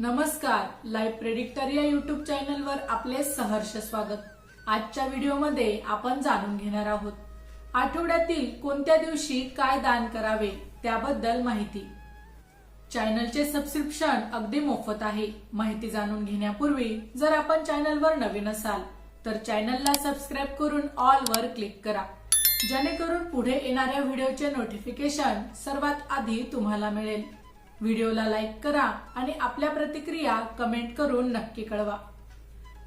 नमस्कार live predictor या YouTube चॅनलवर आपले सहर्ष स्वागत. आजच्या व्हिडिओमध्ये आपण जाणून घेणार आहोत आठवड्यातील कोणत्या दिवशी काय दान करावे त्याबद्दल माहिती. चॅनलचे सबस्क्रिप्शन अगदी मोफत आहे. माहिती जाणून घेण्यापूर्वी जर आपण चॅनलवर नवीन असाल तर चॅनलला सबस्क्राईब करून ऑल वर क्लिक करा. जेणेकरून पुढे येणाऱ्या व्हिडिओचे नोटिफिकेशन सर्वात आधी तुम्हाला मिळेल. व्हिडिओला लाईक करा आणि आपल्या प्रतिक्रिया कमेंट करून नक्की कळवा.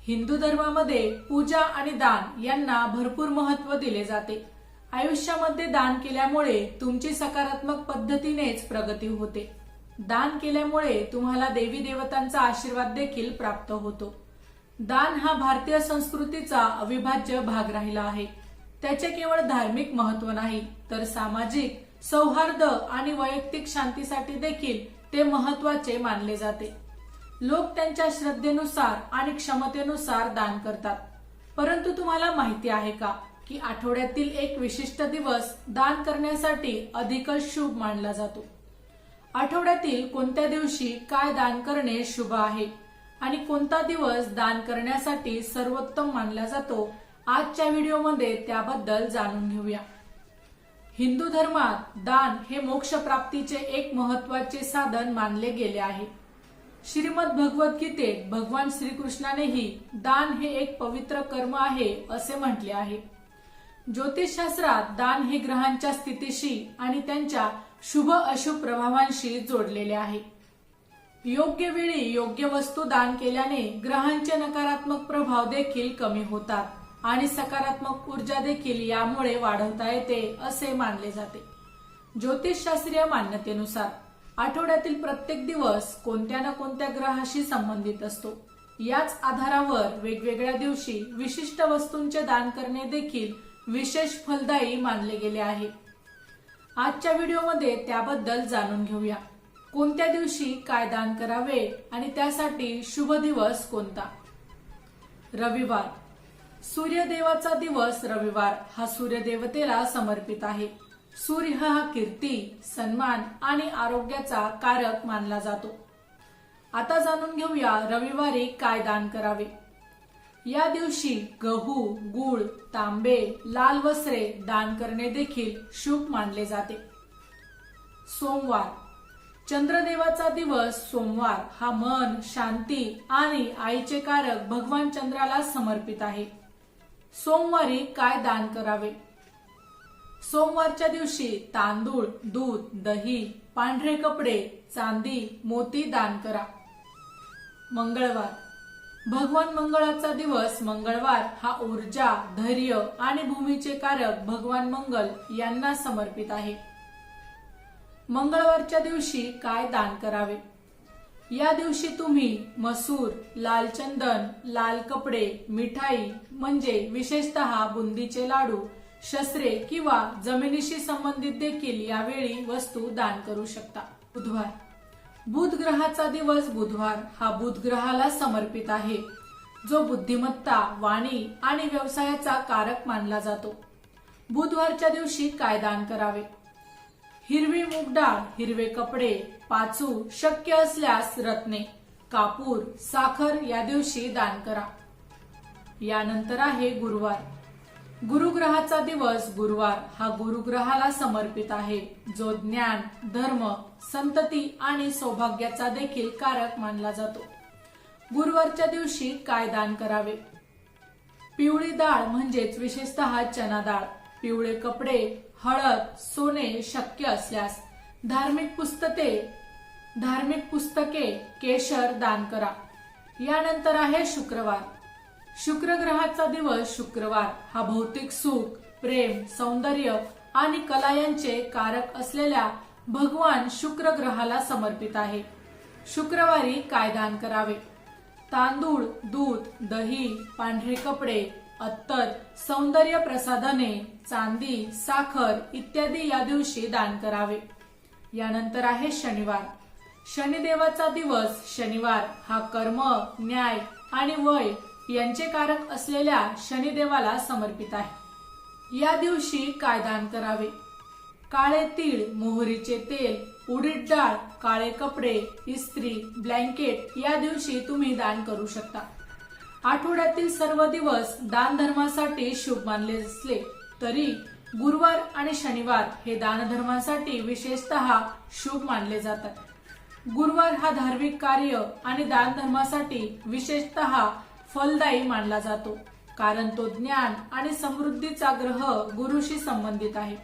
हिंदू धर्मामध्ये पूजा आणि दान यांना भरपूर महत्त्व दिले जाते. आयुष्यामध्ये दान केल्यामुळे तुमची सकारात्मक पद्धतीनेच प्रगती होते. दान केल्यामुळे तुम्हाला देवी देवतांचा आशीर्वाद देखील प्राप्त होतो. दान हा भारतीय संस्कृतीचा अविभाज्य भाग राहिला आहे. त्याचे केवळ धार्मिक महत्त्व नाही तर सामाजिक सौहार्द आणि वैयक्तिक शांतीसाठी देखील ते महत्त्वाचे मानले जाते. लोक त्यांच्या श्रद्धेनुसार आणि क्षमतेनुसार दान करतात. परंतु तुम्हाला माहिती आहे का की आठवड्यातील एक विशिष्ट दिवस दान करण्यासाठी अधिकच शुभ मानला जातो? आठवड्यातील कोणत्या दिवशी काय दान करणे शुभ आहे? आणि कोणता दिवस दान करण्यासाठी सर्वोत्तम मानला जातो? आजच्या व्हिडिओमध्ये त्याबद्दल जाणून घेऊया. हिंदू धर्मात दान हे मोक्ष प्राप्तीचे एक महत्त्वाचे साधन मानले गेले आहे. श्रीमद भगवद्गीतेत भगवान श्रीकृष्णानेही दान हे एक पवित्र कर्म आहे असे म्हटले आहे. ज्योतिषशास्त्रात दान हे ग्रहांच्या स्थितीशी आणि त्यांच्या शुभ अशुभ प्रभावांशी जोडलेले आहे. योग्य वेळी योग्य वस्तू दान केल्याने ग्रहांचे नकारात्मक प्रभाव देखील कमी होतात. आणि सकारात्मक ऊर्जा देखील यामुळे वाढवता येते असे मानले जाते. ज्योतिषशास्त्रीय मान्यतेनुसार आठवड्यातील प्रत्येक दिवस कोणत्या ना कोणत्या ग्रहाशी संबंधित असतो. याच आधारावर वेगवेगळ्या दिवशी विशिष्ट वस्तूंचे दान करणे देखील विशेष फलदायी मानले गेले आहे. आजच्या व्हिडिओमध्ये त्याबद्दल जाणून घेऊया. कोणत्या दिवशी काय दान करावे आणि त्यासाठी शुभ दिवस कोणता? रविवार. सूर्यदेवाचा दिवस रविवार. हा सूर्यदेवतेला समर्पित आहे. सूर्य हा कीर्ती सन्मान आणि आरोग्याचा कारक मानला जातो. आता जाणून घेऊया रविवारी काय दान करावे. या दिवशी गहू गुळ तांबे लाल वस्त्रे दान करणे देखील शुभ मानले जाते. सोमवार. चंद्रदेवाचा दिवस सोमवार. हा मन शांती आणि आईचे कारक भगवान चंद्राला समर्पित आहे. सोमवारी काय दान करावे? सोमवारच्या दिवशी तांदूळ दूध दही पांढरे कपडे चांदी मोती दान करा. मंगळवार. भगवान मंगळाचा दिवस मंगळवार हा ऊर्जा धैर्य आणि भूमीचे कारक भगवान मंगल यांना समर्पित आहे. मंगळवारच्या दिवशी काय दान करावे? या दिवशी तुम्ही मसूर लाल चंदन लाल कपडे मिठाई म्हणजे विशेषतः बुंदीचे लाडू शस्त्रे किंवा जमिनीशी संबंधित देखील यावेळी वस्तू दान करू शकता. बुधवार. बुध ग्रहाचा दिवस बुधवार हा बुध ग्रहाला समर्पित आहे. जो बुद्धिमत्ता वाणी आणि व्यवसायाचा कारक मानला जातो. बुधवारच्या दिवशी काय दान करावे? हिरवी मूग डाळ हिरवे कपडे पाचू शक्य असल्यास रत्ने कापूर साखर या दिवशी दान करा. यानंतर आहे गुरुवार. गुरुग्रहाचा दिवस गुरुवार हा गुरुग्रहाला समर्पित आहे. जो ज्ञान धर्म संतती आणि सौभाग्याचा देखील कारक मानला जातो. गुरुवारच्या दिवशी काय दान करावे? पिवळी डाळ म्हणजेच विशेषतः चना डाळ. पिवळे कपडे हळद सोने शक्य असल्यास धार्मिक पुस्तके धार्मिक पुस्तके केशर दान करा. यानंतर आहे शुक्रवार. शुक्र ग्रहाचा दिवस शुक्रवार. हा भौतिक सुख प्रेम सौंदर्य आणि कला यांचे कारक असलेल्या भगवान शुक्र ग्रहाला समर्पित आहे. शुक्रवारी काय दान करावे? तांदूळ दूध दही पांढरे कपडे अत्तर सौंदर्य प्रसाधने चांदी साखर इत्यादी या दिवशी दान करावे. यानंतर आहे शनिवार. शनिदेवाचा दिवस शनिवार हा कर्म न्याय आणि वय यांचे कारक असलेल्या शनिदेवाला समर्पित आहे. या दिवशी काय दान करावे? काळे तीळ मोहरीचे तेल उडीद डाळ काळे कपडे इस्त्री ब्लँकेट या दिवशी तुम्ही दान करू शकता. आठवड्यातील सर्व दिवस दान धर्मासाठी शुभ मानले असले. तरी गुरुवार आणि शनिवार हे दानधर्मासाठी विशेषतः शुभ मानले जातात. गुरुवार हा धार्मिक कार्य आणि दान धर्मासाठी विशेषतः फलदायी मानला जातो कारण तो ज्ञान आणि समृद्धीचा ग्रह गुरुशी संबंधित आहे.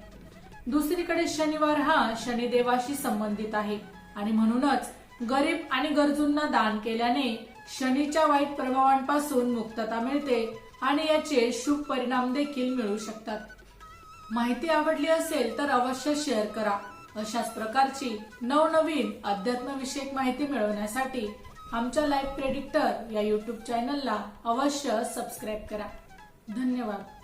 दुसरीकडे शनिवार हा शनिदेवाशी संबंधित आहे आणि म्हणूनच गरीब आणि गरजूंना दान केल्याने शनीच्या वाईट प्रभावांपासून मुक्तता मिळते आणि याचे शुभ परिणाम देखील मिळू शकतात. माहिती आवडली असेल तर अवश्य शेअर करा. अशाच प्रकारची नवनवीन अध्यात्मविषयक माहिती मिळवण्यासाठी आमच्या लाईफ प्रेडिक्टर या युट्यूब चॅनलला अवश्य सबस्क्राईब करा. धन्यवाद.